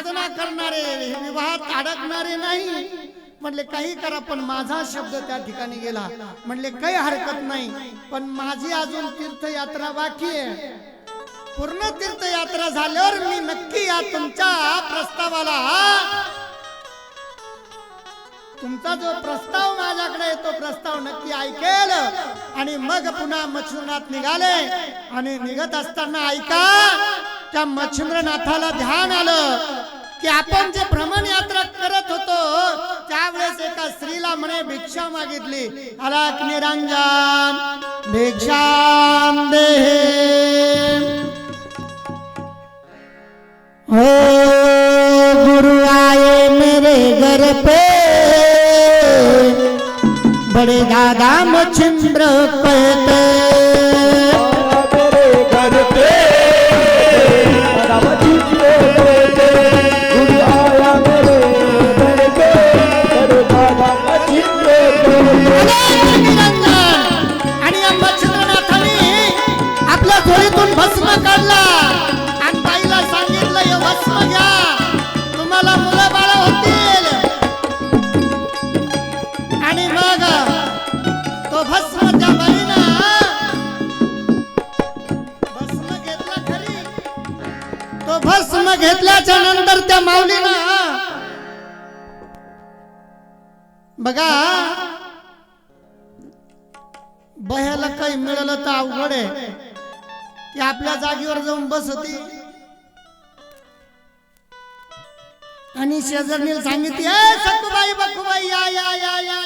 साधना करणारे विवाहात अडकणारे नाही. म्हणले काही करा पण माझा शब्द त्या ठिकाणी गेला. म्हणले काही हरकत नाही पण माझी अजून तीर्थयात्रा बाकी आहे. पूर्ण तीर्थयात्रा झाल्यावर मी नक्की या तुमच्या प्रस्तावाला तुमचा जो प्रस्ताव माझ्याकडे आहे, तो प्रस्ताव नक्की ऐकेल. आणि मग पुन्हा मच्छिंद्रनाथ निघाले. आणि निघत असताना ऐका त्या मच्छिंद्रनाथाला ध्यान आलं की आपण जे भ्रमण यात्रा करत होतो त्यावेळेस एका स्त्रीला म्हणे भिक्षा मागितली. आला निरंजन भिक्षा दे. हो गुरु आए मेरे घर पे. बड़े दादा मच्छिंद्र कहते आणि या आपल्या झोळीतून भस्म काढला. आणि बाईला सांगितलं हे भस्म घ्या. तुम्हाला मुलं बाळ होतील. आणि मग तो भस्म त्या भस्म घेतला खरी. तो भस्म घेतल्याच्या नंतर त्या माऊलीनं बघा बह्याला काही मिळालं तर अवघड आहे. ती आपल्या जागेवर जाऊन बसती. आणि शेजारणीला सांगितली "ए, सखूबाई बखूबाई या या या या